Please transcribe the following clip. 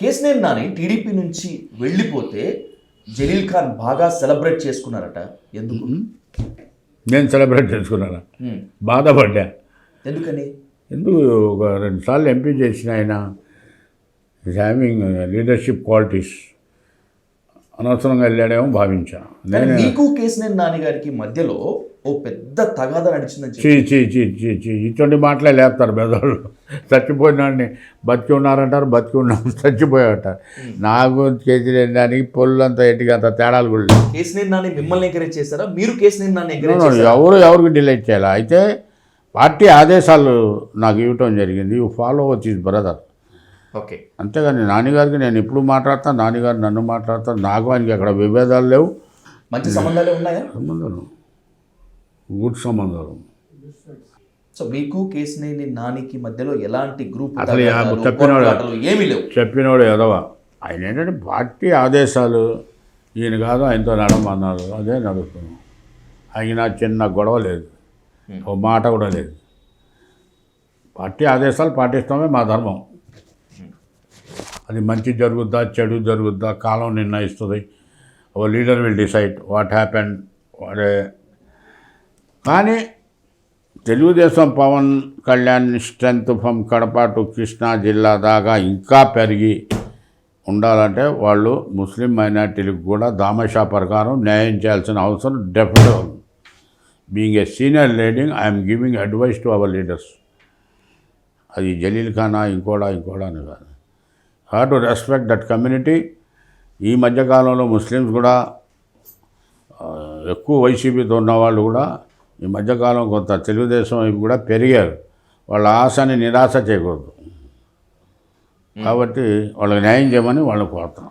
Kesineni Nani TDP నుంచి వెళ్ళిపోతే జలీల్ ఖాన్ బాగా సెలబ్రేట్ చేసుకున్నారట. ఎందుకు? నేను సెలబ్రేట్ చేసుకున్నాను. బాధపడ్డా. ఎందుకని? ఎందుకు ఒక రెండు సార్లు ఎంపీ చేసిన ఆయన హ్యావింగ్ లీడర్షిప్ క్వాలిటీస్. అనవసరంగా వెళ్ళాడేమో భావించాను. నేను మీకు కేసినేని నాని గారికి మధ్యలో ఓ పెద్ద తగాద నడిచిందని చీ చీ చీ చీ చీ. ఇటువంటి మాటలే లేపుతారు పెద్దవాళ్ళు చచ్చిపోయినాడిని బతికి ఉన్నారంటారు బతికి ఉన్నాను చచ్చిపోయారంటారు. నాకు చేసిన దానికి పొల్లంతా ఎట్టిగా అంత తేడాలు కూడా లేవు. కేసినేని నాని మిమ్మల్ని ఎంకరేజ్ చేశారా? మీరు కేసినేని నాని ఎంకరేజ్ ఎవరు ఎవరికి డిలైట్ చేయాలి? అయితే పార్టీ ఆదేశాలు నాకు ఇవ్వటం జరిగింది. యూ ఫాలో వచ్చి బ్రదర్ ఓకే. అంతేగాని నాన్నగారికి నేను ఇప్పుడు మాట్లాడతాను నాన్నగారు నన్ను మాట్లాడతాను నాకు ఆయనకి అక్కడ విభేదాలు లేవు. మంచి సంబంధాలే ఉన్నాయా? సంబంధాలు. గుడ్ సంబంధాలు. సో మీకు కేసినేని నానికి మధ్యలో ఎలాంటి గ్రూప్ అసలు చెప్పినోడు- పోట్లాటలు ఏమీ లేవు. చెప్పినోడు ఎదవ. ఆయన ఏంటంటే పార్టీ ఆదేశాలు. ఈయన కాదు ఆయనతో నడమన్నారు. అదే నడుస్తున్నాం ఆయన చిన్న గొడవ లేదు. ఓ మాట కూడా లేదు. పార్టీ ఆదేశాలు పాటిస్తామే మా ధర్మం. అది మంచి జరుగుద్దా చెడు జరుగుద్దా కాలం నిర్ణయిస్తుంది. A leader will decide what happen వాడే. కానీ Telugu Desam Pawan Kalyan strength from Kadapa to Krishna జిల్లా దాకా ఇంకా పెరిగి ఉండాలంటే వాళ్ళు ముస్లిం మైనార్టీలకు కూడా దామషా ప్రకారం న్యాయం చేయాల్సిన అవసరం డెఫినెట్ ఉంది. Being a senior leading I'm giving advice to our leaders అది జలీల్ ఖానా ఇంకోడా ఇంకోడా అని కాదు. Have to respect that community ఈ మధ్యకాలంలో ముస్లిమ్స్ కూడా ఎక్కువ వైసీపీతో ఉన్న వాళ్ళు కూడా ఈ మధ్యకాలం కొంత తెలుగుదేశం వైపు కూడా పెరిగారు. వాళ్ళ ఆశని నిరాశ చేయకూడదు. కాబట్టి వాళ్ళకి న్యాయం చేయమని వాళ్ళని కోరుతాం